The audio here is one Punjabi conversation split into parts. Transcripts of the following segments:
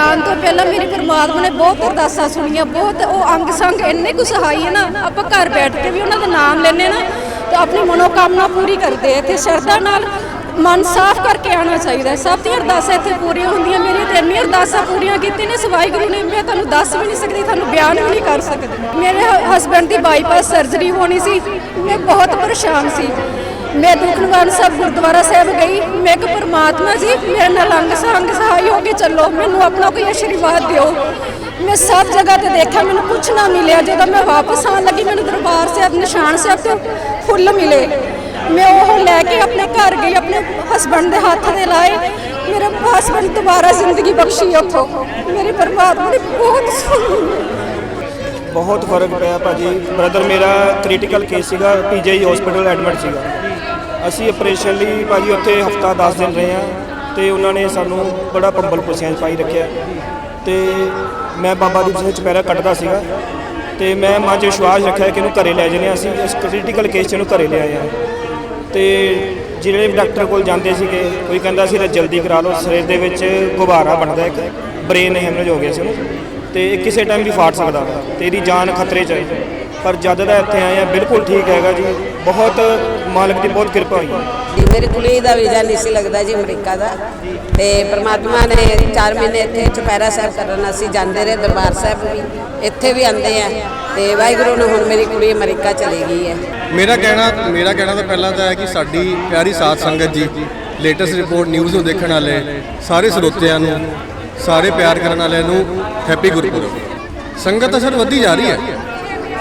ਆਉਣ ਤੋਂ ਪਹਿਲਾਂ ਮੇਰੀ ਪਰਮਾਤਮਾ ਨੇ ਬਹੁਤ ਅਰਦਾਸਾਂ ਸੁਣੀਆਂ, ਬਹੁਤ ਉਹ ਅੰਗ ਸੰਗ ਇੰਨੇ ਕੁ ਸਹਾਈ ਹੈ ਨਾ, ਆਪਾਂ ਘਰ ਬੈਠ ਕੇ ਵੀ ਉਹਨਾਂ ਦਾ ਨਾਮ ਲੈਨੇ ਨਾ, ਤੇ ਆਪਣੀ ਮਨੋਕਾਮਨਾ ਪੂਰੀ ਕਰਦੇ ਆ ਤੇ ਸ਼ਰਧਾ ਨਾਲ ਮਨ ਸਾਫ਼ ਕਰਕੇ ਆਉਣਾ ਚਾਹੀਦਾ ਸਭ ਦੀਆਂ ਅਰਦਾਸਾਂ ਇੱਥੇ ਪੂਰੀਆਂ ਹੁੰਦੀਆਂ ਮੇਰੀਆਂ ਤੇ ਇੰਨੀਆਂ ਅਰਦਾਸਾਂ ਪੂਰੀਆਂ ਕੀਤੀਆਂ ਨੇ ਸਵਾਈ ਗੁਰੂ ਨੇ, ਮੈਂ ਤੁਹਾਨੂੰ ਦੱਸ ਵੀ ਨਹੀਂ ਸਕਦੀ, ਤੁਹਾਨੂੰ ਬਿਆਨ ਵੀ ਨਹੀਂ ਕਰ ਸਕਦੀ। ਮੇਰੇ ਹਸਬੰਡ ਦੀ ਬਾਈਪਾਸ ਸਰਜਰੀ ਹੋਣੀ ਸੀ, ਮੈਂ ਬਹੁਤ ਪਰੇਸ਼ਾਨ ਸੀ। ਮੈਂ ਦੁਖਨਵਾਨ ਸਾਹਿਬ ਗੁਰਦੁਆਰਾ ਸਾਹਿਬ ਗਈ, ਮੈਂ ਕਿ ਪਰਮਾਤਮਾ ਜੀ, ਮੇਰੇ ਨਾਲ ਅੰਗ ਸੰਗ ਸਹਾਈ ਹੋ ਕੇ ਚੱਲੋ, ਮੈਨੂੰ ਆਪਣਾ ਕੋਈ ਆਸ਼ੀਰਵਾਦ ਦਿਓ। ਮੈਂ ਸਭ ਜਗ੍ਹਾ ਤੇ ਦੇਖਿਆ, ਮੈਨੂੰ ਕੁਝ ਨਾ ਮਿਲਿਆ, ਜਦੋਂ ਮੈਂ ਵਾਪਸ ਆਉਣ ਲੱਗੀ, ਮੈਨੂੰ ਦਰਬਾਰ ਸਾਹਿਬ, ਨਿਸ਼ਾਨ ਸਾਹਿਬ ਤੋਂ ਫੁੱਲ ਮਿਲੇ। ਮੈਂ ਉਹ ਲੈ ਕੇ ਆਪਣੇ ਘਰ ਗਈ, ਆਪਣੇ ਹਸਬੰਡ ਦੇ ਹੱਥ ਦੇ ਲਾਏ। ਮੇਰੇ ਹਸਬੰਡ ਦੁਬਾਰਾ ਜ਼ਿੰਦਗੀ ਬਖਸ਼ੀ ਉੱਥੋਂ। ਮੇਰੇ ਪਰਮਾਤਮਾ ਨੇ ਬਹੁਤ ਬਹੁਤ ਫ਼ਰਕ ਪਿਆ ਭਾਜੀ। ਬ੍ਰਦਰ ਮੇਰਾ ਕ੍ਰਿਟੀਕਲ ਕੇਸ ਸੀਗਾ ਪੀਜੀਆਈ ਹਸਪੀਟਲ ਐਡਮਿਟ ਸੀਗਾ। ਅਸੀਂ ਆਪਰੇਸ਼ਨ ਲਈ ਭਾਜੀ ਉੱਥੇ ਹਫਤਾ 10 ਦਿਨ ਰਹੇ ਆ ਤੇ ਉਹਨਾਂ ਨੇ ਸਾਨੂੰ ਬੜਾ ਪੰਬਲ ਪੁੱਛਿਆਂ 'ਚ ਪਾਈ ਰੱਖਿਆ। ਤੇ ਮੈਂ ਬਾਬਾ ਦੀਪ ਸਿੰਘ ਚਪੈਰਾ ਕੱਟਦਾ ਸੀਗਾ ਤੇ ਮੈਂ ਮਨ 'ਚ ਵਿਸ਼ਵਾਸ ਰੱਖਿਆ ਕਿ ਇਹਨੂੰ ਘਰੇ ਲੈ ਜਾਂਦੇ ਅਸੀਂ ਇਸ ਕ੍ਰਿਟੀਕਲ ਕੇਸ 'ਚ ਇਹਨੂੰ ਘਰੇ ਆਏ ਆ ਤੇ ਜਿਹੜੇ ਵੀ ਡਾਕਟਰ ਕੋਲ ਜਾਂਦੇ ਸੀਗੇ, ਕੋਈ ਕਹਿੰਦਾ ਸੀ ਤਾਂ ਜਲਦੀ ਕਰਾ ਲਓ ਸਰੀਰ ਦੇ ਵਿੱਚ ਗੁਬਾਰਾ ਬਣਦਾ ਇੱਕ ਬ੍ਰੇਨ ਹੈਮਰੇਜ ਹੋ ਗਿਆ ਸੀ ਉਹਨੂੰ, ਤੇ ਇਹ ਕਿਸੇ ਟਾਈਮ ਵੀ ਫਾਟ ਸਕਦਾ ਵਾ, ਤੇ ਇਹਦੀ ਜਾਨ ਖਤਰੇ 'ਚ ਹੈ ਪਰ ਜਦ ਦਾ ਇੱਥੇ ਆਏ ਆ, ਬਿਲਕੁਲ ਠੀਕ ਹੈਗਾ ਜੀ, ਬਹੁਤ ਮਾਲਕ ਦੀ ਬਹੁਤ ਕਿਰਪਾ ਹੋਈ। ਹੈ ਮੇਰੀ ਕੁੜੀ ਦਾ ਵੀਜ਼ਾ ਨਹੀਂ ਸੀ ਲੱਗਦਾ ਜੀ ਅਮਰੀਕਾ ਦਾ। ਤੇ ਪ੍ਰਮਾਤਮਾ ਨੇ 4 ਮਹੀਨੇ ਇੱਥੇ ਚੁਪਹਿਰਾ ਸਾਹਿਬ ਕਰਨ ਅਸੀਂ ਜਾਂਦੇ ਰਹੇ ਦਰਬਾਰ ਸਾਹਿਬ ਵੀ। ਇੱਥੇ ਵੀ ਆਂਦੇ ਆ ਤੇ ਵਾਹਿਗੁਰੂ ਨੇ ਹੁਣ ਮੇਰੀ ਕੁੜੀ ਅਮਰੀਕਾ ਚਲੀ ਗਈ ਹੈ। ਮੇਰਾ ਕਹਿਣਾ ਮੇਰਾ ਕਹਿਣਾ ਤਾਂ ਪਹਿਲਾਂ ਤਾਂ ਹੈ ਕਿ ਸਾਡੀ ਪਿਆਰੀ ਸਾਥ ਸੰਗਤ ਜੀ ਲੇਟੈਸਟ ਰਿਪੋਰਟ ਨਿਊਜ਼ ਨੂੰ ਦੇਖਣ ਵਾਲੇ ਸਾਰੇ ਸਰੋਤਿਆਂ ਨੂੰ, ਸਾਰੇ ਪਿਆਰ ਕਰਨ ਵਾਲਿਆਂ ਨੂੰ ਹੈਪੀ ਗੁਰਪੁਰਬ। ਸੰਗਤ ਤਾਂ ਸਰ ਵੱਧਦੀ ਜਾ ਰਹੀ ਹੈ।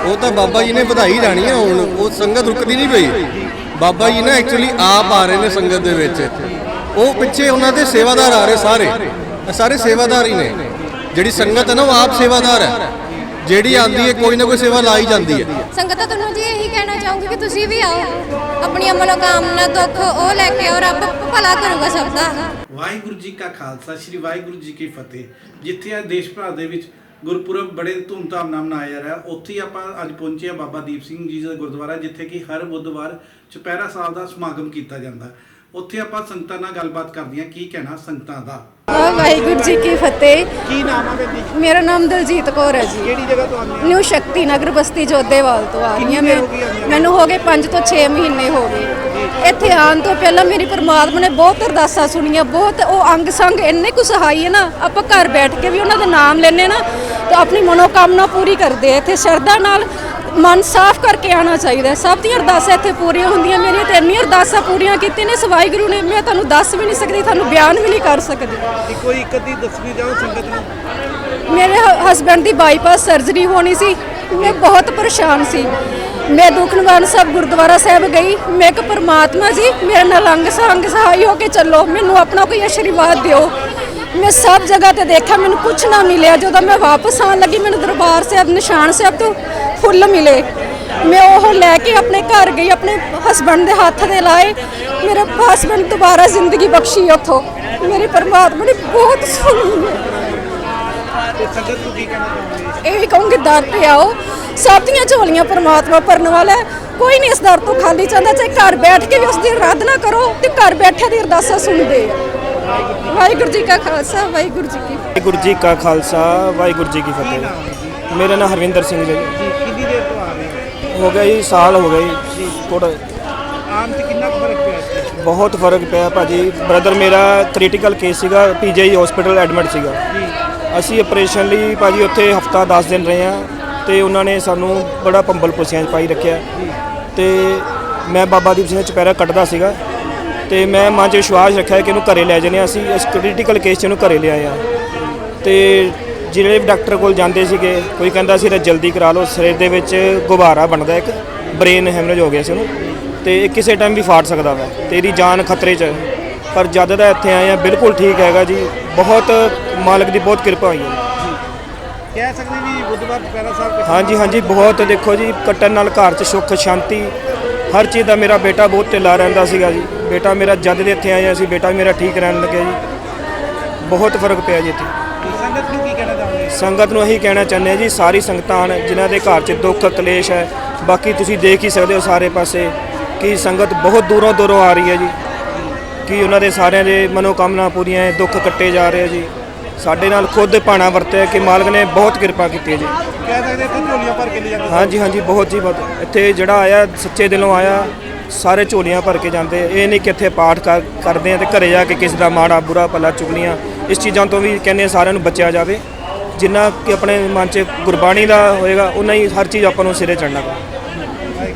ਉਹ ਤਾਂ ਬਾਬਾ ਜੀ ਨੇ ਵਧਾਈ ਜਾਣੀ ਹੈ ਹੁਣ, ਉਹ ਸੰਗਤ ਰੁਕਦੀ ਨਹੀਂ ਪਈ। ਬਾਬਾ ਜੀ ਨਾ ਐਕਚੁਅਲੀ ਆਪ ਆ ਰਹੇ ਨੇ ਸੰਗਤ ਦੇ ਵਿੱਚ। ਉਹ ਪਿੱਛੇ ਉਹਨਾਂ ਦੇ ਸੇਵਾਦਾਰ ਆ ਰਹੇ ਸਾਰੇ। ਸਾਰੇ ਸੇਵਾਦਾਰ ਹੀ ਨੇ। ਜਿਹੜੀ ਸੰਗਤ ਹੈ ਨਾ ਉਹ ਆਪ ਸੇਵਾਦਾਰ ਹੈ। ਜਿਹੜੀ ਆਂਦੀ ਹੈ ਕੋਈ ਨਾ ਕੋਈ ਸੇਵਾ ਲਾਈ ਜਾਂਦੀ ਹੈ। ਸੰਗਤਾਂ ਤੁਹਾਨੂੰ ਜੀ ਇਹੀ ਕਹਿਣਾ ਚਾਹੂੰਗੀ ਕਿ ਤੁਸੀਂ ਵੀ ਆਓ। ਆਪਣੀਆਂ ਮਨੋਕਾਮਨਾ ਦੁੱਖ ਉਹ ਲੈ ਕੇ ਆਓ ਰੱਬ ਭਲਾ ਕਰੂਗਾ ਸਭ ਦਾ। ਵਾਹਿਗੁਰੂ ਜੀ ਕਾ ਖਾਲਸਾ ਸ੍ਰੀ ਵਾਹਿਗੁਰੂ ਜੀ ਕੀ ਫਤਿਹ। ਜਿੱਥੇ ਆ ਦੇਸ਼ ਭਰ ਦੇ ਵਿੱਚ ਗੁਰਪੁਰਬ ਬੜੇ ਧੂਮਧਾਮ ਨਾਲ ਮਨਾਇਆ ਜਾ ਰਿਹਾ। ਉੱਥੇ ਹੀ ਆਪਾਂ ਅੱਜ ਪਹੁੰਚੇ ਆ ਬਾਬਾ ਦੀਪ ਸਿੰਘ ਜੀ ਦਾ ਗੁਰਦੁਆਰਾ ਜਿੱਥੇ ਕਿ ਹਰ ਬੁੱਧਵਾਰ ਚੁਪਹਿਰਾ ਸਾਹਿਬ ਦਾ ਸਮਾਗਮ ਕੀਤਾ ਜਾਂਦਾ। ਉੱਥੇ ਆਪਾਂ ਸੰਗਤਾਂ ਨਾਲ ਗੱਲਬਾਤ ਕਰਦੀਆਂ ਕੀ ਕਹਿਣਾ ਸੰਗਤਾਂ ਦਾ? ਵਾਹਿਗੁਰੂ ਜੀ ਕੀ ਫਤਿਹ। ਕੀ ਨਾਮ ਹੈ ਬੇਟੀ ਮੇਰਾ ਨਾਮ ਦਲਜੀਤ ਕੌਰ ਹੈ ਜੀ। ਕਿਹੜੀ ਜਗ੍ਹਾ ਤੋਂ ਆਉਂਦੇ ਨਿਊ ਸ਼ਕਤੀ ਨਗਰ ਬਸਤੀ ਜੋਧੇਵਾਲ ਤੋਂ ਆ ਰਹੀ ਹਾਂ। ਮੈਂ ਮੈਨੂੰ ਹੋ ਗਏ 5 ਤੋਂ 6 ਮਹੀਨੇ ਹੋ ਗਏ। ਇੱਥੇ ਆਉਣ ਤੋਂ ਪਹਿਲਾਂ ਮੇਰੀ ਪਰਮਾਤਮਾ ਨੇ ਬਹੁਤ ਅਰਦਾਸਾਂ ਸੁਣੀਆਂ। ਬਹੁਤ ਉਹ ਅੰਗ ਸੰਗ ਇੰਨੇ ਕੁ ਸਹਾਈ ਹੈ ਨਾ। ਆਪਾਂ ਘਰ ਬੈਠ ਕੇ ਵੀ ਉਹਨਾਂ ਦਾ ਨਾਮ ਲੈਨੇ ਨਾ। ਤੇ ਆਪਣੀ ਮਨੋਕਾਮਨਾ ਪੂਰੀ ਕਰਦੇ ਆ। ਇੱਥੇ ਸ਼ਰਧਾ ਨਾਲ ਮਨ ਸਾਫ਼ ਕਰਕੇ ਆਉਣਾ ਚਾਹੀਦਾ। ਸਭ ਦੀਆਂ ਅਰਦਾਸਾਂ ਇੱਥੇ ਪੂਰੀਆਂ ਹੁੰਦੀਆਂ ਮੇਰੀਆਂ ਤੇ ਇੰਨੀਆਂ ਅਰਦਾਸਾਂ ਪੂਰੀਆਂ ਕੀਤੀਆਂ ਨੇ ਸਵਾਈ ਗੁਰੂ ਨੇ ਮੈਂ ਤੁਹਾਨੂੰ ਦੱਸ ਵੀ ਨਹੀਂ ਸਕਦੀ ਤੁਹਾਨੂੰ ਬਿਆਨ ਵੀ ਨਹੀਂ ਕਰ ਸਕਦੀ। ਕੋਈ ਇੱਕ ਅੱਧੀ ਦੱਸਣੀ ਚਾਹੋ ਸੰਗਤ ਨੂੰ? ਮੇਰੇ ਹਸਬੰਡ ਦੀ ਬਾਈਪਾਸ ਸਰਜਰੀ ਹੋਣੀ ਸੀ। ਮੈਂ ਬਹੁਤ ਪਰੇਸ਼ਾਨ ਸੀ। ਮੈਂ ਦੁਖਨਵਾਨ ਸਾਹਿਬ ਗੁਰਦੁਆਰਾ ਸਾਹਿਬ ਗਈ। ਮੈਂ ਕਿ ਪਰਮਾਤਮਾ ਜੀ ਮੇਰੇ ਨਾਲ ਅੰਗ ਸੰਗ ਸਹਾਈ ਹੋ ਕੇ ਚੱਲੋ। ਮੈਨੂੰ ਆਪਣਾ ਕੋਈ ਆਸ਼ੀਰਵਾਦ ਦਿਓ। ਮੈਂ ਸਭ ਜਗ੍ਹਾ ਤੇ ਦੇਖਿਆ ਮੈਨੂੰ ਕੁਝ ਨਾ ਮਿਲਿਆ। ਜਦੋਂ ਮੈਂ ਵਾਪਸ ਆਉਣ ਲੱਗੀ ਮੈਨੂੰ ਦਰਬਾਰ ਸਾਹਿਬ ਨਿਸ਼ਾਨ ਸਾਹਿਬ ਤੋਂ ਫੁੱਲ ਮਿਲੇ। ਮੈਂ ਉਹ ਲੈ ਕੇ ਆਪਣੇ ਘਰ ਗਈ ਆਪਣੇ ਹਸਬੰਡ ਦੇ ਹੱਥ ਦੇ ਲਾਏ। ਮੇਰੇ ਹਸਬੰਡ ਦੁਬਾਰਾ ਜ਼ਿੰਦਗੀ ਬਖਸ਼ੀ ਉੱਥੋਂ। ਮੇਰੇ ਪਰਮਾਤਮਾ ਨੇ ਬਹੁਤ ਸੁਣੀ ਇਹ ਵੀ ਕਹੂੰਗੀ ਦਰ ਤੇ ਆਓ। ਸਭ ਦੀਆਂ ਝੋਲੀਆਂ ਪਰਮਾਤਮਾ ਭਰਨ ਵਾਲਾ। ਕੋਈ ਨਹੀਂ ਇਸ ਦਰ ਤੋਂ ਖਾਲੀ ਚਾਹੁੰਦਾ ਚਾਹੇ ਘਰ ਬੈਠ ਕੇ ਵੀ ਉਸ ਦੀ ਆਰਾਧਨਾ ਕਰੋ ਤੇ ਘਰ ਬੈਠੇ ਦੀ ਅਰਦਾਸਾਂ ਸੁਣਦੇ। ਆ ਵਾਹਿਗੁਰੂ ਜੀ ਕਾ ਖਾਲਸਾ ਵਾਹਿਗੁਰੂ ਜੀ ਕੀ ਫਤਿਹ। ਵਾਹਿਗੁਰੂ ਜੀ ਕਾ ਖਾਲਸਾ ਵਾਹਿਗੁਰੂ ਜੀ ਕੀ ਫਤਿਹ। ਮੇਰਾ ਨਾਮ ਹਰਵਿੰਦਰ ਸਿੰਘ ਜੀ। ਜੀ ਕਿੰਨੀ ਦੇਰ ਤੋਂ ਆ ਰਹੇ ਹੋ? ਹੋ ਗਿਆ ਜੀ ਸਾਲ ਹੋ ਗਏ ਜੀ। ਥੋੜਾ ਆਮ ਤੇ ਕਿੰਨਾ ਫ਼ਰਕ ਪਿਆ ਬਹੁਤ ਫ਼ਰਕ ਪਿਆ ਭਾਜੀ। ਬ੍ਰਦਰ ਮੇਰਾ ਕ੍ਰਿਟੀਕਲ ਕੇਸ ਸੀਗਾ ਪੀਜੀਆਈ ਹਸਪੀਟਲ ਐਡਮਿਟ ਸੀਗਾ। ਅਸੀਂ ਆਪਰੇਸ਼ਨ ਲਈ ਭਾਜੀ ਉੱਥੇ ਹਫਤਾ 10 ਦਿਨ ਰਹੇ ਆ ਤੇ ਉਹਨਾਂ ਨੇ ਸਾਨੂੰ ਬੜਾ ਪੰਬਲ ਪੁੱਛਿਆਂ 'ਚ ਪਾਈ ਰੱਖਿਆ। ਤੇ ਮੈਂ ਬਾਬਾ ਦੀਪ ਸਿੰਘ ਚਪੈਰਾ ਕੱਟਦਾ ਸੀਗਾ। ਤੇ ਮੈਂ ਮਨ 'ਚ ਵਿਸ਼ਵਾਸ ਰੱਖਿਆ ਕਿ ਇਹਨੂੰ ਘਰੇ ਲੈ ਹਾਂ। ਅਸੀਂ ਇਸ ਕ੍ਰਿਟੀਕਲ ਕੇਸ 'ਚ ਇਹਨੂੰ ਘਰੇ ਲਿਆਏ ਆ। ਤੇ ਜਿਹੜੇ ਡਾਕਟਰ ਕੋਲ ਜਾਂਦੇ ਸੀਗੇ ਕੋਈ ਕਹਿੰਦਾ ਸੀ ਤਾਂ ਜਲਦੀ ਕਰਾ ਲਓ ਸਰੀਰ ਦੇ ਵਿੱਚ ਗੁਬਾਰਾ ਬਣਦਾ ਇੱਕ ਬ੍ਰੇਨ ਹੈਮਰੇਜ ਹੋ ਗਿਆ ਸੀ ਉਹਨੂੰ। ਤੇ ਇਹ ਕਿਸੇ ਟਾਈਮ ਵੀ ਫਾਟ ਸਕਦਾ ਵਾ ਤੇ ਇਹਦੀ ਜਾਨ ਖਤਰੇ 'ਚ ਪਰ ਜਦ ਦਾ ਇੱਥੇ ਆਏ ਆ ਬਿਲਕੁਲ ਠੀਕ ਹੈਗਾ ਜੀ। ਬਹੁਤ ਮਾਲਕ ਦੀ ਬਹੁਤ ਕਿਰਪਾ ਹੋਈ ਹੈ। ਕਹਿ ਸਕਦੇ ਵੀ ਬੁੱਧਵਾਰ ਚੁਪਹਿਰਾ ਸਾਹਿਬ ਹਾਂਜੀ ਹਾਂਜੀ ਬਹੁਤ ਦੇਖੋ ਜੀ ਕੱਟਣ ਨਾਲ ਘਰ 'ਚ ਸੁੱਖ ਸ਼ਾਂਤੀ ਹਰ ਚੀਜ਼ ਦਾ ਮੇਰਾ ਬੇਟਾ ਬਹੁਤ ਢਿੱਲਾ ਰਹਿੰਦਾ ਸੀਗਾ ਜੀ। ਬੇਟਾ ਮੇਰਾ ਜਦ ਦੇ ਇੱਥੇ ਆਏ ਅਸੀਂ ਬੇਟਾ ਮੇਰਾ ਠੀਕ ਰਹਿਣ ਲੱਗਿਆ ਜੀ। ਬਹੁਤ ਫ਼ਰਕ ਪਿਆ ਜੀ ਇੱਥੇ। ਸੰਗਤ ਨੂੰ ਕੀ ਕਹਿਣਾ ਚਾਹੁੰਦੇ ਸੰਗਤ ਨੂੰ ਇਹੀ ਕਹਿਣਾ ਚਾਹੁੰਦੇ ਆ ਜੀ ਸਾਰੀ ਸੰਗਤਾਂ ਜਿਨ੍ਹਾਂ ਦੇ ਘਰ 'ਚ ਦੁੱਖ ਕਲੇਸ਼ ਹੈ ਬਾਕੀ ਤੁਸੀਂ ਦੇਖ ਹੀ ਸਕਦੇ ਹੋ ਸਾਰੇ ਪਾਸੇ ਕਿ ਸੰਗਤ ਬਹੁਤ ਦੂਰੋਂ ਦੂਰੋਂ ਆ ਰਹੀ ਹੈ ਜੀ। ਕਿ ਉਹਨਾਂ ਦੇ ਸਾਰਿਆਂ ਦੇ ਮਨੋਕਾਮਨਾ ਪੂਰੀਆਂ ਹੈ ਦੁੱਖ ਕੱਟੇ ਜਾ ਰਹੇ ਆ ਜੀ। ਸਾਡੇ ਨਾਲ ਖੁਦ ਭਾਣਾ ਵਰਤਿਆ ਕਿ ਮਾਲਕ ਨੇ ਬਹੁਤ ਕਿਰਪਾ ਕੀਤੀ ਹੈ ਜੀ। ਕਹਿ ਸਕਦੇ ਇੱਥੇ ਝੋਲੀਆਂ ਭਰ ਕੇ ਲੈ ਜਾਂਦੇ ਹਾਂਜੀ ਹਾਂਜੀ ਬਹੁਤ ਜੀ ਬਹੁਤ। ਇੱਥੇ ਜਿਹੜਾ ਆਇਆ ਸੱਚੇ ਦਿਲੋਂ ਆਇਆ ਸਾਰੇ ਝੋਲੀਆਂ ਭਰ ਕੇ ਜਾਂਦੇ ਇਹ ਨਹੀਂ ਕਿ ਇੱਥੇ ਪਾਠ ਕਰ- ਕਰਦੇ ਆ ਤੇ ਘਰੇ ਜਾ ਕੇ ਕਿਸੇ ਦਾ ਮਾੜਾ ਬੁਰਾ ਭਲਾ ਚੁਗਲੀਆਂ। ਇਸ ਚੀਜ਼ਾਂ ਤੋਂ ਵੀ ਕਹਿੰਦੇ ਸਾਰਿਆਂ ਨੂੰ ਬਚਿਆ ਜਾਵੇ। ਜਿੰਨਾ ਕਿ ਆਪਣੇ ਮਨ 'ਚ ਗੁਰਬਾਣੀ ਦਾ ਹੋਏਗਾ ਉਨਾ ਹੀ ਹਰ ਚੀਜ਼ ਆਪਾਂ ਨੂੰ ਸਿਰੇ ਚੜਨਾ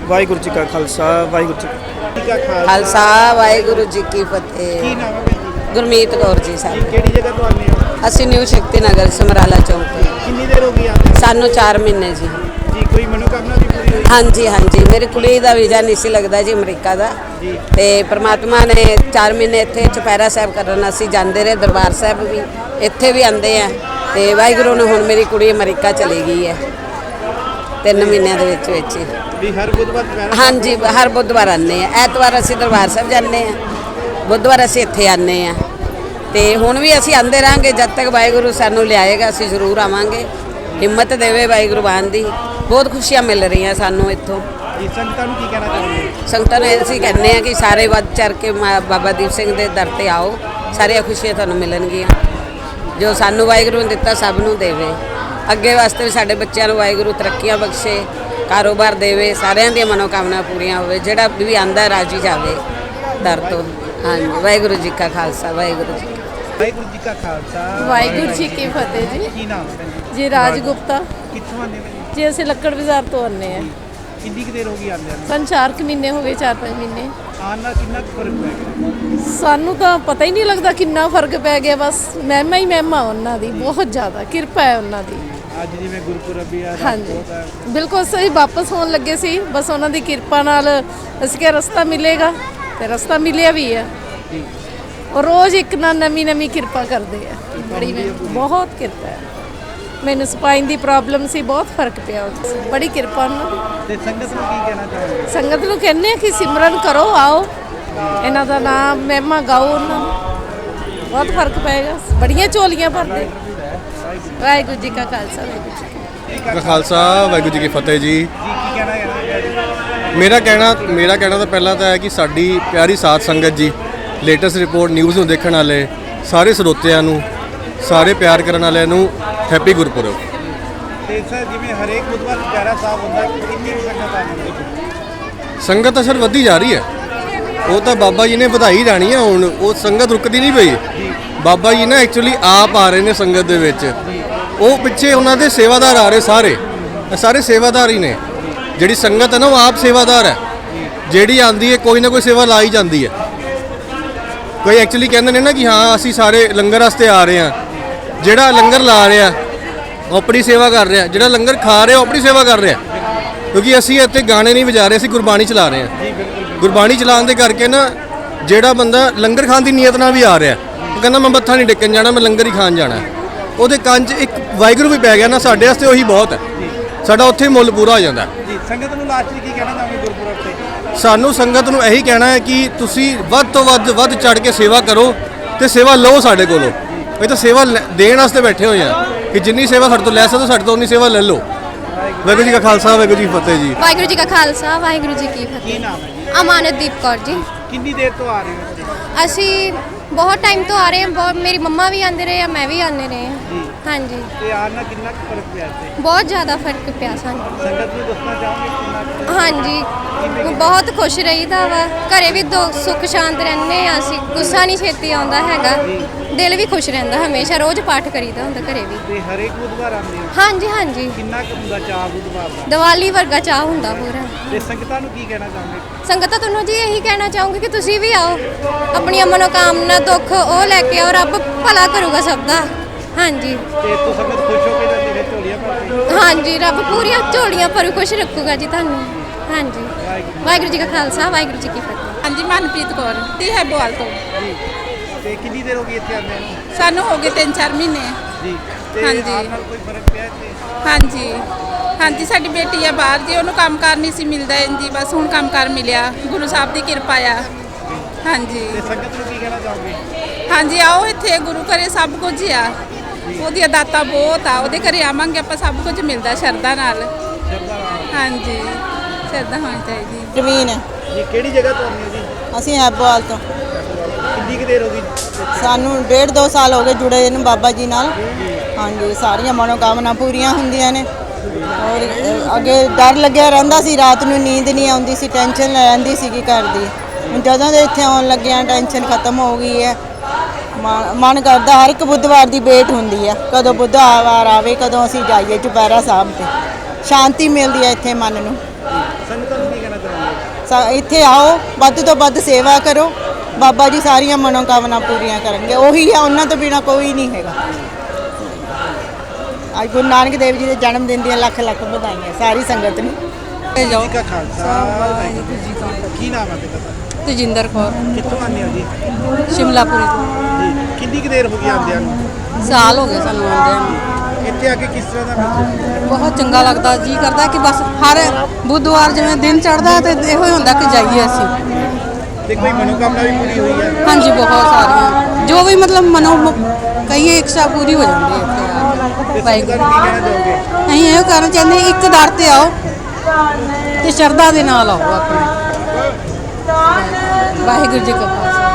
ਵਾਹਿਗੁਰੂ ਜੀ ਕਾ ਖਾਲਸਾ ਵਾਹਿਗੁਰੂ ਜੀ ਕੀ ਖਾਲਸਾ ਵਾਹਿਗੁਰੂ ਜੀ ਕੀ ਫਤਿਹ। ਕੀ ਨਾਮ ਹੈ? ਭੈਣ ਜੀ ਗੁਰਮੀਤ ਕੌਰ ਜੀ ਸਾਹਿਬ। ਕਿਹੜੀ ਜਗ੍ਹਾ ਤੋਂ ਆਉਂਦੇ ਹੋ? ਅਸੀਂ ਨਿਊ ਸ਼ਕਤੀ ਨਗਰ ਸਮਰਾਲਾ ਚੌਂਕ ਤੋਂ। ਕਿੰਨੀ ਦੇਰ ਹੋ ਗਈ ਆਉਂਦੇ ਸਾਨੂੰ 4 ਮਹੀਨੇ ਜੀ। ਜੀ ਕੋਈ ਮਨੋਕਾਮਨਾ ਵੀ ਪੂਰੀ ਹੋਈ? ਹਾਂਜੀ ਹਾਂਜੀ। ਮੇਰੀ ਕੁੜੀ ਦਾ ਵੀਜ਼ਾ ਨਹੀਂ ਸੀ ਲੱਗਦਾ ਜੀ ਅਮਰੀਕਾ ਦਾ। ਜੀ। ਤੇ ਪ੍ਰਮਾਤਮਾ ਨੇ 4 ਮਹੀਨੇ ਇੱਥੇ ਚੁਪਹਿਰਾ ਸਾਹਿਬ ਕਰਨ ਅਸੀਂ ਜਾਂਦੇ ਰਹੇ ਦਰਬਾਰ ਸਾਹਿਬ ਵੀ। ਇੱਥੇ ਵੀ ਆਂਦੇ ਆ। ਤੇ ਵਾਹਿਗੁਰੂ ਨੇ ਹੁਣ ਮੇਰੀ ਕੁੜੀ ਅਮਰੀਕਾ ਚਲੀ ਗਈ ਹੈ। ਤਿੰਨ ਮਹੀਨਿਆਂ ਦੇ ਵਿੱਚ ਵਿੱਚ ਹੀ। ਵੀ ਹਰ ਬੁੱਧਵਾਰ ਹਾਂਜੀ ਹਰ ਬੁੱਧਵਾਰ ਆਉਂਦੇ ਆ। ਐਤਵਾਰ ਅਸੀਂ ਦਰਬਾਰ ਸਾਹਿਬ ਜਾਂਦੇ ਆ। ਬੁੱਧਵਾਰ ਅਸੀਂ ਇੱਥੇ ਆਉਂਦੇ ਆ। ਤੇ ਹੁਣ ਵੀ ਅਸੀਂ ਆਂਦੇ ਰਾਂਗੇ ਜਦ ਤੱਕ ਵਾਹਿਗੁਰੂ ਸਾਨੂੰ ਲਿਆਏਗਾ ਅਸੀਂ ਜ਼ਰੂਰ ਆਵਾਂਗੇ। ਹਿੰਮਤ ਦੇਵੇ ਵਾਹਿਗੁਰੂ ਆਉਣ ਦੀ। ਬਹੁਤ ਖੁਸ਼ੀਆਂ ਮਿਲ ਰਹੀਆਂ ਸਾਨੂੰ ਇੱਥੋਂ। ਜੀ ਸੰਗਤਾਂ ਨੂੰ ਕੀ ਕਹਿਣਾ ਚਾਹੁੰਦੇ ਸੰਗਤਾਂ ਨੂੰ ਅਸੀਂ ਕਹਿੰਦੇ ਆ ਕਿ ਸਾਰੇ ਵੱਧ ਚੜ ਕੇ ਬਾਬਾ ਦੀਪ ਸਿੰਘ ਦੇ ਦਰ ਤੇ ਆਓ। ਸਾਰੀਆਂ ਖੁਸ਼ੀਆਂ ਤੁਹਾਨੂੰ ਮਿਲਣਗੀਆਂ। ਜੋ ਸਾਨੂੰ ਵਾਹਿਗੁਰੂ ਨੇ ਦਿੱਤਾ ਸਭ ਨੂੰ ਦੇਵੇ। ਅੱਗੇ ਵਾਸਤੇ ਵੀ ਸਾਡੇ ਬੱਚਿਆਂ ਨੂੰ ਵਾਹਿਗੁਰੂ ਤਰੱਕੀਆਂ ਬਖਸ਼ੇ ਕਾਰੋਬਾਰ ਦੇਵੇ ਸਾਰਿਆਂ ਦੀਆਂ ਮਨੋਕਾਮਨਾ ਪੂਰੀਆਂ ਹੋਵੇ ਜਿਹੜਾ ਵੀ ਆਂਦਾ ਰਾਜੀ ਜਾਵੇ ਦਰ ਤੋਂ। ਹਾਂਜੀ ਵਾਹਿਗੁਰੂ ਜੀ ਕਾ ਖਾਲਸਾ ਵਾਹਿਗੁਰੂ ਜੀ। ਵਾਹਿਗੁਰੂ ਜੀ ਕਾ ਖਾਲਸਾ ਵਾਹਿਗੁਰੂ ਜੀ ਕੀ ਫਤਿਹ ਜੀ। ਕੀ ਨਾਮ ਹੈ? ਜੀ ਜੀ ਰਾਜ ਗੁਪਤਾ। ਕਿੱਥੋਂ ਆਉਂਦੇ ਹੋ? ਜੀ ਜੀ ਅਸੀਂ ਲੱਕੜ ਬਾਜ਼ਾਰ ਤੋਂ ਆਨੇ ਆ ਕਿੰਨੀ ਕੁ ਦੇਰ ਹੋ ਗਈ ਆਉਂਦੇ ਨੂੰ? ਸਾਨੂੰ ਚਾਰ ਕੁ ਮਹੀਨੇ ਹੋ ਗਏ ਚਾਰ ਪੰਜ ਮਹੀਨੇ। ਆਉਣ ਨਾਲ ਕਿੰਨਾ ਕੁ ਫ਼ਰਕ ਪੈ ਗਿਆ? ਸਾਨੂੰ ਤਾਂ ਪਤਾ ਹੀ ਨਹੀਂ ਲੱਗਦਾ ਕਿੰਨਾ ਫ਼ਰਕ ਪੈ ਗਿਆ ਬਸ ਮਹਿਮਾ ਹੀ ਮਹਿਮਾ ਉਹਨਾਂ ਦੀ ਬਹੁਤ ਜ਼ਿਆਦਾ ਕਿਰਪਾ ਹੈ ਉਹਨਾਂ ਦੀ। ਅੱਜ ਜਿਵੇਂ ਗੁਰਪੁਰਬ ਵੀ ਆ ਰਾਤ ਹਾਂਜੀ। ਬਹੁਤ ਆ। ਬਿਲਕੁਲ ਸਹੀ ਵਾਪਸ ਹੋਣ ਲੱਗੇ ਸੀ ਬਸ ਉਹਨਾਂ ਦੀ ਕਿਰਪਾ ਨਾਲ ਅਸੀਂ ਕਿਹਾ ਰਸਤਾ ਮਿਲੇਗਾ ਤੇ ਰਸਤਾ ਮਿਲਿਆ ਵੀ ਹੈ ਉਹ ਰੋਜ਼ ਇੱਕ ਨਾ ਨਵੀਂ ਨਵੀਂ ਕਿਰਪਾ ਕਰਦੇ ਆ। ਬੜੀ ਮਿਹਰ- ਬਹੁਤ ਕਿਰਪਾ ਹੈ। ਮੈਨੂੰ ਸਪਾਈਨ ਦੀ ਪ੍ਰੋਬਲਮ ਸੀ ਬਹੁਤ ਫ਼ਰਕ ਪਿਆ 'ਚ। ਬੜੀ ਕਿਰਪਾ ਉਹਨਾਂ ਦੀ ਤੇ ਸੰਗਤ ਨੂੰ ਕੀ ਕਹਿਣਾ ਚਾਹੁੰਦੇ ਸੰਗਤ ਨੂੰ ਕਹਿੰਦੇ ਆ ਕਿ ਸਿਮਰਨ ਕਰੋ ਆਓ। ਇਹਨਾਂ ਦਾ ਨਾਮ ਮਹਿਮਾ ਗਾਓ ਉਹਨਾਂ ਨੂੰ। ਬਹੁਤ ਫ਼ਰਕ ਪਏਗਾ ਬੜੀਆਂ ਝੋਲੀਆਂ ਭਰਦੇ। ਵਾਹਿਗੁਰੂ ਜੀ ਕਾ ਖਾਲਸਾ ਵਾਹਿਗੁਰੂ ਜੀ ਕੀ ਫਤਿਹ। ਖਾਲਸਾ ਵਾਹਿਗੁਰੂ ਜੀ ਕੀ ਫਤਿਹ ਜੀ। ਜੀ ਕੀ ਕਹਿਣਾ ਹੈ? ਜੀ ਮੇਰਾ ਕਹਿਣਾ ਮੇਰਾ ਕਹਿਣਾ ਤਾਂ ਪਹਿਲਾਂ ਤਾਂ ਹੈ ਕਿ ਸਾਡੀ ਪਿਆਰੀ ਸਾਧ ਸੰਗਤ ਜੀ ਲੇਟੈਸਟ ਰਿਪੋਰਟ ਨਿਊਜ਼ ਨੂੰ ਦੇਖਣ ਵਾਲੇ ਸਾਰੇ ਸਰੋਤਿਆਂ ਨੂੰ ਸਾਰੇ ਪਿਆਰ ਕਰਨ ਵਾਲਿਆਂ ਨੂੰ ਹੈਪੀ ਗੁਰਪੁਰਬ। ਤੇ ਸਰ ਜਿਵੇਂ ਹਰੇਕ ਬੁੱਧਵਾਰ ਪਿਆਰਾ ਸਾਹਿਬ ਹੁੰਦਾ ਕਿੰਨੀ ਸੰਗਤ ਆਉਂਦੀ ਹੈ? ਸੰਗਤ ਤਾਂ ਸਰ ਵੱਧਦੀ ਜਾ ਰਹੀ ਹੈ। ਉਹ ਤਾਂ ਬਾਬਾ ਜੀ ਨੇ ਵਧਾਈ ਜਾਣੀ ਹੈ ਹੁਣ ਉਹ ਸੰਗਤ ਰੁਕਦੀ ਨਹੀਂ ਪਈ। ਬਾਬਾ ਜੀ ਨਾ ਐਕਚੁਅਲੀ ਆਪ ਆ ਰਹੇ ਨੇ ਸੰਗਤ ਦੇ ਵਿੱਚ। ਉਹ ਪਿੱਛੇ ਉਹਨਾਂ ਦੇ ਸੇਵਾਦਾਰ ਆ ਰਹੇ ਸਾਰੇ। ਸਾਰੇ ਸੇਵਾਦਾਰ ਹੀ ਨੇ। ਜਿਹੜੀ ਸੰਗਤ ਹੈ ਨਾ ਉਹ ਆਪ ਸੇਵਾਦਾਰ ਹੈ। ਜਿਹੜੀ ਆਂਦੀ ਹੈ ਕੋਈ ਨਾ ਕੋਈ ਸੇਵਾ ਲਾਈ ਜਾਂਦੀ ਹੈ। ਕੋਈ ਐਕਚੁਅਲੀ ਕਹਿੰਦੇ ਨੇ ਨਾ ਕਿ ਹਾਂ, ਅਸੀਂ ਸਾਰੇ ਲੰਗਰ ਵਾਸਤੇ ਆ ਰਹੇ ਹਾਂ। ਜਿਹੜਾ ਲੰਗਰ ਲਾ ਰਿਹਾ, ਉਹ ਆਪਣੀ ਸੇਵਾ ਕਰ ਰਿਹਾ। ਜਿਹੜਾ ਲੰਗਰ ਖਾ ਰਿਹਾ, ਉਹ ਆਪਣੀ ਸੇਵਾ ਕਰ ਰਿਹਾ। ਕਿਉਂਕਿ ਅਸੀਂ ਇੱਥੇ ਗਾਣੇ ਨਹੀਂ ਵਜਾ ਰਹੇ, ਅਸੀਂ ਗੁਰਬਾਣੀ ਚਲਾ ਰਹੇ ਹਾਂ। ਗੁਰਬਾਣੀ ਚਲਾਉਣ ਦੇ ਕਰਕੇ ਨਾ, ਜਿਹੜਾ ਬੰਦਾ ਲੰਗਰ ਖਾਣ ਦੀ ਨੀਅਤ ਨਾਲ ਵੀ ਆ ਰਿਹਾ। ਉਹ ਕਹਿੰਦਾ, ਮੈਂ ਮੱਥਾ ਨਹੀਂ ਟੇਕਣ ਜਾਣਾ, ਮੈਂ ਲੰਗਰ ਹੀ ਖਾਣ ਜਾਣਾ ਉਹਦੇ ਕੰਨ 'ਚ ਇੱਕ ਵਾਹਿਗੁਰੂ ਵੀ ਪੈ ਗਿਆ ਨਾ, ਸਾਡੇ ਵਾਸਤੇ ਉਹੀ ਬਹੁਤ ਹੈ। ਸਾਡਾ ਉੱਥੇ ਮੁੱਲ ਪੂਰਾ ਹੋ ਜਾਂਦਾ। ਜੀ, ਸੰਗਤ ਨੂੰ ਲਾਸਟ ਕੀ ਕਹਿਣਾ ਚਾਹੁੰਦੇ ਗੁਰਪੁਰਬ ਤੇ? ਸਾਨੂੰ ਸੰਗਤ ਨੂੰ ਇਹੀ ਕਹਿਣਾ ਹੈ ਕਿ ਤੁਸੀਂ ਵੱਧ ਤੋਂ ਵੱਧ ਵੱਧ ਚੜ ਕੇ ਸੇਵਾ ਕਰੋ ਤੇ ਸੇਵਾ ਲਓ ਸਾਡੇ ਕੋਲੋਂ। ਇਹ ਤਾਂ ਸੇਵਾ ਦੇਣ ਵਾਸਤੇ ਬੈਠੇ ਹੋਏ ਆ ਕਿ ਜਿੰਨੀ ਸੇਵਾ ਸਾਡੇ ਤੋਂ ਲੈ ਸਕਦੇ ਹੋ ਸਾਡੇ ਤੋਂ ਉਨੀ ਸੇਵਾ ਲੈ ਲਓ। ਵਾਹਿਗੁਰੂ ਜੀ ਕਾ ਖਾਲਸਾ ਵਾਹਿਗੁਰੂ ਜੀ ਕੀ ਫਤਿਹ ਜੀ। ਵਾਹਿਗੁਰੂ ਜੀ ਕਾ ਖਾਲਸਾ ਵਾਹਿਗੁਰੂ ਜੀ ਕੀ ਕੀ ਫਤਿਹ ਨਾਮ ਹੈ ਜੀ? ਅਮਾਨਤਦੀਪ ਕੌਰ ਜੀ। ਕਿੰਨੀ ਦੇਰ ਤੋਂ ਆ ਰਹੇ ਹੋ? ਅਸੀਂ ਬਹੁਤ ਟਾਈਮ ਤੋਂ ਆ ਰਹੇ ਹਾਂ ਬਹੁਤ ਮੇਰੀ ਮੰਮਾ ਵੀ ਆਉਂਦੇ ਰਹੇ ਆ ਮੈਂ ਵੀ ਆਉਂਦੇ ਰਹੇ ਹਾਂ। ਜੀ। ਹਾਂਜੀ। ਤੇ ਆਉਣ ਨਾਲ ਕਿੰਨਾ ਕੁ ਫ਼ਰਕ ਪਿਆ ਇੱਥੇ? ਬਹੁਤ ਜ਼ਿਆਦਾ ਫ਼ਰਕ ਪਿਆ ਸਾਨੂੰ। ਸੰਗਤ ਨੂੰ ਦੱਸਣਾ ਚਾਹੋਗੇ ਕਿੰਨਾ ਕੁ? ਹਾਂਜੀ। ਬਹੁਤ ਖੁਸ਼ ਰਹੀਦਾ ਵਾ। ਘਰੇ ਵੀ ਦੋ ਸੁੱਖ ਸ਼ਾਂਤ ਰਹਿੰਦੇ ਆ ਅਸੀਂ। ਗੁੱਸਾ ਨਹੀਂ ਛੇਤੀ ਆਉਂਦਾ ਹੈਗਾ। ਦਿਲ ਵੀ ਖੁਸ਼ ਰਹਿੰਦਾ ਹਮੇਸ਼ਾ ਰੋਜ਼ ਪਾਠ ਕਰੀਦਾ ਹੁੰਦਾ ਘਰੇ ਵੀ। ਤੇ ਹਰੇਕ ਬੁੱਧਵਾਰ ਆਉਂਦੇ ਹੋ ਹਾਂਜੀ ਹਾਂਜੀ। ਕਿੰਨਾ ਕੁ ਹੁੰਦਾ ਚਾਹ ਬੁੱਧਵਾਰ ਦਾ? ਦੀਵਾਲੀ ਵਰਗਾ ਚਾਹ ਹੁੰਦਾ ਪੂਰਾ। ਤੇ ਸੰਗਤਾਂ ਨੂੰ ਕੀ ਕਹਿਣਾ ਚਾਹੋਗੇ ਸੰਗਤਾਂ ਤੁਹਾਨੂੰ ਜੀ ਇਹੀ ਕਹਿਣਾ ਚਾਹੂੰਗੀ ਕਿ ਤੁਸੀਂ ਵੀ ਆਓ। ਆਪਣੀਆਂ ਮਨੋਕਾਮਨਾ ਦੁੱਖ ਉਹ ਲੈ ਕੇ ਆਓ। ਰੱਬ ਭਲਾ ਕਰੂਗਾ ਸਭ ਦਾ। ਹਾਂਜੀ। ਤੇ ਤੋ ਸੰਗਤ ਖੁਸ਼ ਹੋ ਕੇ ਜਾਂਦੀ ਹੈ ਝੋਲੀਆਂ ਭਰ ਕੇ ਹਾਂਜੀ ਰੱਬ ਪੂਰੀਆਂ ਝੋਲੀਆਂ ਭਰੂ ਖੁਸ਼ ਰੱਖੂਗਾ ਜੀ ਤੁਹਾਨੂੰ। ਹਾਂਜੀ। ਵਾਹਿਗੁਰੂ ਜੀ ਕਾ ਖਾਲਸਾ ਵਾਹਿਗੁਰੂ ਜੀ ਕੀ ਫਤਿਹ। ਹਾਂਜੀ ਮਨਪ੍ਰੀਤ ਕੌਰ ਤੀ ਹੈ ਬੋਲ ਤੋਂ। ਜੀ ਤੇ ਕਿੰਨੀ ਦੇਰ ਹੋ ਗਈ ਇੱਥੇ ਆਉਂਦੇ ਨੂੰ? ਸਾਨੂੰ ਹੋ ਗਏ 3-4 ਮਹੀਨੇ। ਜੀ ਤੇ ਹਾਂਜੀ। ਨਾਲ ਕੋਈ ਫ਼ਰਕ ਪਿਆ ਇੱਥੇ? ਹਾਂਜੀ। ਹਾਂਜੀ ਸਾਡੀ ਬੇਟੀ ਆ ਬਾਹਰ ਜੀ ਉਹਨੂੰ ਕੰਮਕਾਰ ਨਹੀਂ ਸੀ ਮਿਲਦਾ ਇੰਜੀ ਬਸ ਹੁਣ ਕੰਮਕਾਰ ਮਿਲਿਆ। ਗੁਰੂ ਸਾਹਿਬ ਦੀ ਕਿਰਪਾ ਆ। ਹਾਂਜੀ। ਤੇ ਸੰਗਤ ਨੂੰ ਕੀ ਕਹਿਣਾ ਚਾਹੋਗੇ? ਹਾਂਜੀ ਆਓ ਇੱਥੇ ਗੁਰੂ ਘਰੇ ਸਭ ਕੁਝ ਹੀ ਆ ਉਹਦੀਆਂ ਦਾਤਾਂ ਬਹੁਤ ਆ ਉਹਦੇ ਘਰੇ ਆਵਾਂਗੇ ਆਪਾਂ ਸਭ ਕੁਝ ਮਿਲਦਾ ਸ਼ਰਧਾ ਨਾਲ। ਹਾਂਜੀ। ਸ਼ਰਧਾ ਹੋਣੀ ਚਾਹੀਦੀ ਜ਼ਮੀਨ। ਜੀ ਕਿਹੜੀ ਜਗ੍ਹਾ ਤੋਂ ਆਉਂਦੇ ਹੋ ਜੀ? ਅਸੀਂ ਹੈਬੋਵਾਲ ਤੋਂ। ਕਿੰਨੀ ਕੁ ਦੇਰ ਹੋ ਗਈ? ਸਾਨੂੰ ਡੇਢ ਦੋ ਸਾਲ ਹੋ ਗਏ ਜੁੜੇ ਨੂੰ ਬਾਬਾ ਜੀ ਨਾਲ। ਹਾਂਜੀ ਸਾਰੀਆਂ ਮਨੋਕਾਮਨਾ ਪੂਰੀਆਂ ਹੁੰਦੀਆਂ ਨੇ। ਔਰ ਅ, ਅੱਗੇ ਡਰ ਲੱਗਿਆ ਰਹਿੰਦਾ ਸੀ ਰਾਤ ਨੂੰ ਨੀਂਦ ਨਹੀਂ ਆਉਂਦੀ ਸੀ ਟੈਨਸ਼ਨ ਰਹਿੰਦੀ ਸੀਗੀ ਘਰ ਦੀ। ਹੁਣ ਜਦੋਂ ਦੇ ਇੱਥੇ ਆਉਣ ਲੱਗਿਆ ਟੈਨਸ਼ਨ ਖਤਮ ਹੋ ਗਈ ਹੈ। ਮਨ- ਮਨ ਕਰਦਾ ਹਰ ਇੱਕ ਬੁੱਧਵਾਰ ਦੀ ਵੇਟ ਹੁੰਦੀ ਹੈ। ਕਦੋਂ ਬੁੱਧਵਾਰ ਆਵੇ ਕਦੋਂ ਅਸੀਂ ਜਾਈਏ ਚੁਪਹਿਰਾ ਸਾਹਿਬ ਤੇ। ਸ਼ਾਂਤੀ ਮਿਲਦੀ ਹੈ ਇੱਥੇ ਮਨ ਨੂੰ ਸੰਗਤਾਂ ਨੂੰ ਕੀ ਕਹਿਣਾ ਚਾਹੁੰਦੇ ਸਾ- ਇੱਥੇ ਆਓ ਵੱਧ ਤੋਂ ਵੱਧ ਸੇਵਾ ਕਰੋ। ਬਾਬਾ ਜੀ ਸਾਰੀਆਂ ਮਨੋਕਾਮਨਾ ਪੂਰੀਆਂ ਕਰਨਗੇ। ਉਹੀ ਆ ਉਹਨਾਂ ਤੋਂ ਬਿਨਾ ਕੋਈ ਨਹੀਂ ਹੈਗਾ। ਅੱਜ ਗੁਰੂ ਨਾਨਕ ਦੇਵ ਜੀ ਦੇ ਜਨਮ ਦਿਨ ਦੀਆਂ ਲੱਖ ਲੱਖ ਵਧਾਈਆਂ ਸਾਰੀ ਸੰਗਤ ਨੂੰ। ਜੀ ਕਾ ਖਾਲਸਾ ਵਾਹਿਗੁਰੂ ਜੀ ਕੀ ਫਤਿਹ ਕੀ ਨਾਮ ਹੈ ਦਾ ਤਜਿੰਦਰ ਕੌਰ। ਕਿੱਥੋਂ ਆਉਂਦੇ ਹੋ ਜੀ? ਸ਼ਿਮਲਾਪੁਰੀ ਤੋਂ। ਜੀ ਕਿੰਨੀ ਕੁ ਦੇਰ ਹੋ ਗਈ ਆਉਂਦਿਆਂ ਨੂੰ? ਸਾਲ ਹੋ ਗਏ ਸਾਨੂੰ ਆਉਂਦਿਆਂ ਨੂੰ। ਇੱਥੇ ਆ ਕੇ ਕਿਸ ਤਰ੍ਹਾਂ ਦਾ ਮਹਿਸੂਸ? ਬਹੁਤ ਚੰਗਾ ਲੱਗਦਾ ਜੀ ਕਰਦਾ ਕਿ ਬਸ ਹਰ ਬੁੱਧਵਾਰ ਜਿਵੇਂ ਦਿਨ ਚੜਦਾ ਤੇ ਇਹੋ ਹੀ ਹੁੰਦਾ ਕਿ ਜਾਈਏ ਅਸੀਂ। ਤੇ ਕੋਈ ਮਨੋਕਾਮਨਾ ਵੀ ਪੂਰੀ ਹੋਈ ਹੈ? ਹਾਂਜੀ ਬਹੁਤ ਸਾਰੀਆਂ। ਜੋ ਵੀ ਮਤਲਬ ਮਨੋ ਕਈ ਇੱਛਾ ਪੂਰੀ ਹੋ ਜਾਂਦੀ ਹੈ ਇੱਥੇ ਆ ਤੇ ਕੇ ਸੰਗਤਾਂ ਨੂੰ ਕੀ ਕਹਿਣਾ ਚਾਹੋਗੇ? ਅਸੀਂ ਇਹੋ ਕਰਨਾ ਚਾਹੁੰਦੇ ਹਾਂ, ਇੱਕ ਦਰ ਤੇ ਆਓ ਤੇ ਸ਼ਰਧਾ ਦੇ ਨਾਲ ਆਓ ਆਪਣੇ। ਵਾਹਿਗੁਰੂ ਜੀ ਕਾ ਖਾਲਸਾ।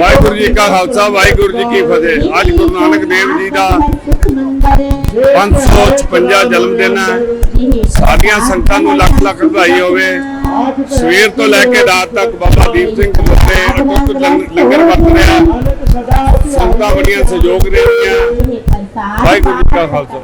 ਵਾਹਿਗੁਰੂ ਜੀ ਕਾ ਖਾਲਸਾ ਵਾਹਿਗੁਰੂ ਜੀ ਕੀ ਫਤਿਹ। ਅੱਜ ਗੁਰੂ ਨਾਨਕ ਦੇਵ ਜੀ ਦਾ 556 ਜਨਮ ਦਿਨ ਹੈ। ਸਾਡੀਆਂ ਸੰਗਤਾਂ ਨੂੰ ਲੱਖ ਲੱਖ ਵਧਾਈ ਹੋਵੇ। ਸਵੇਰ ਤੋਂ ਲੈ ਕੇ ਰਾਤ ਤੱਕ ਬਾਬਾ ਦੀਪ ਸਿੰਘ ਗੁਰਦੇ ਅਟੁੱਟ ਲੰਗਰ ਵਰਤ ਰਿਹਾ। ਸੰਗਤਾਂ ਬੜੀਆਂ ਸਹਿਯੋਗ ਦੇ ਰਹੀਆਂ। ਵਾਹਿਗੁਰੂ ਜੀ ਕਾ ਖਾਲਸਾ।